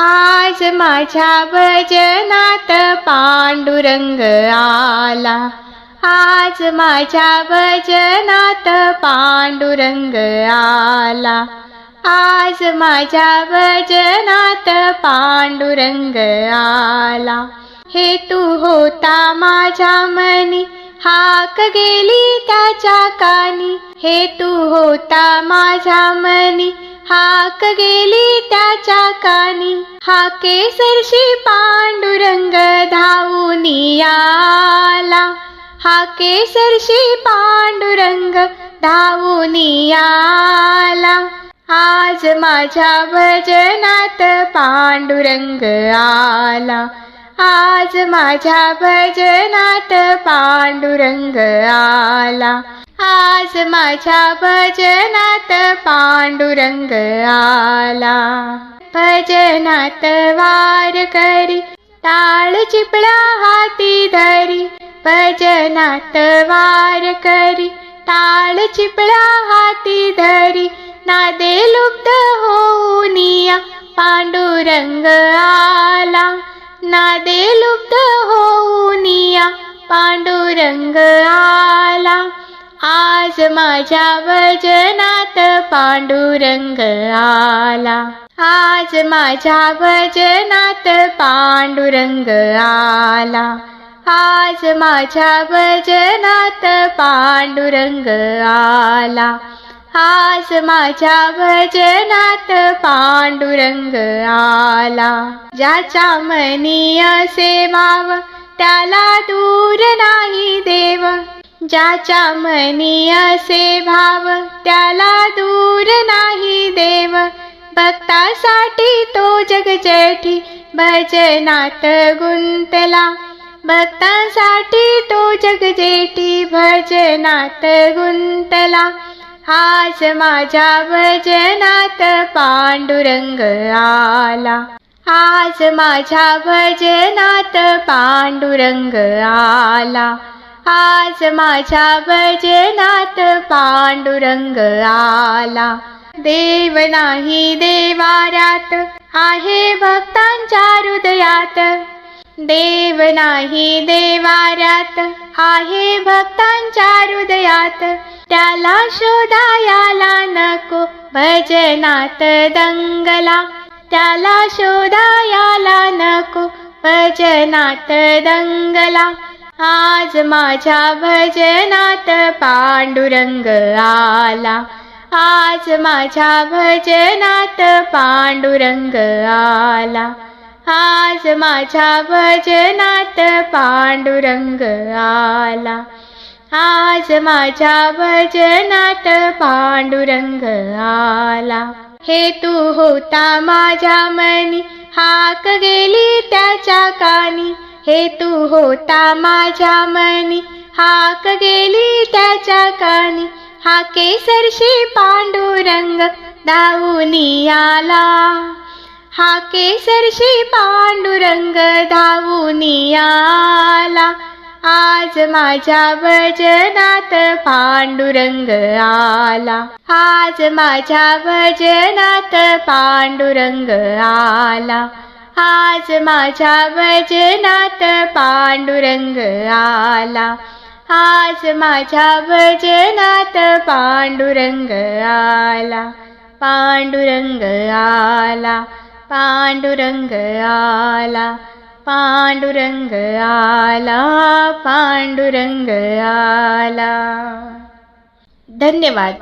आज माझ्या भजनात पांडुरंग आला. आज माझ्या भजनात पांडुरंग आला. आज माझ्या भजनात पांडुरंग आला. हे तू होता माझ्या मनी हाक गेली त्याच्या कानी. हे तू होता माझ्या मनी हाक गेली त्याच्या कानी. हा केसरशी पांडुरंग धावून आला हा केसरशी पांडुरंग धावून आला आज माझ्या भजनात पांडुरंग आला. आज माझ्या भजनात पांडुरंग आला. आज माझ्या भजनात पांडुरंग आला. भजनात वार करी टाळ चिपळा हाती धरी. भजनात वार करी टाळ चिपळा हाती धरी. नादे लुप्त होऊनिया पांडुरंग आला. नादे लुप्त हो माझ्या भजनात पांडुरंग आला. आज माझ्या भजनात पांडुरंग आला. आज माझ्या भजनात पांडुरंग आला. आज माझ्या भजनात पांडुरंग आला. ज्याच्या मनी असे माव त्याला दूर ज्याच्या मनी असे भाव त्याला दूर नाही देव. भक्तासाठी तो जगजेठी भजनात गुंतला. भक्तांसाठी तो जगजेठी भजनात गुंतला. आज माझ्या भजनात पांडुरंग आला. आज माझ्या भजनात पांडुरंग आला. आज माझ्या भजनात पांडुरंग आला. देव नाही देवाऱ्यात आहे भक्तांच्या हृदयात. देव नाही देवाऱ्यात आहे भक्तांच्या हृदयात. त्याला शोधायाला नको भजनात दंगला. त्याला शोधायाला नको भजनात दंगला. आज माझ्या भजनात पांडुरंग आला. आज माझ्या भजनात पांडुरंग आला. आज माझ्या भजनात पांडुरंग आला. आज माझ्या भजनात पांडुरंग आला. हे तू होता माझ्या मनी हाक गेली त्याच्या कानी. हे तू होता माझ्या मनी हाक गेली त्याच्या कानी हा केसरशी पांडुरंग धावून आला. हा केसरशी पांडुरंग धावून आला. आज माझ्या भजनात पांडुरंग आला. आज माझ्या भजनात पांडुरंग आला. आज माझ्या भजनात पांडुरंग आला. आज माझ्या भजनात पांडुरंग आला. पांडुरंग आला. पांडुरंग आला. पांडुरंग आला. पांडुरंग आला. धन्यवाद.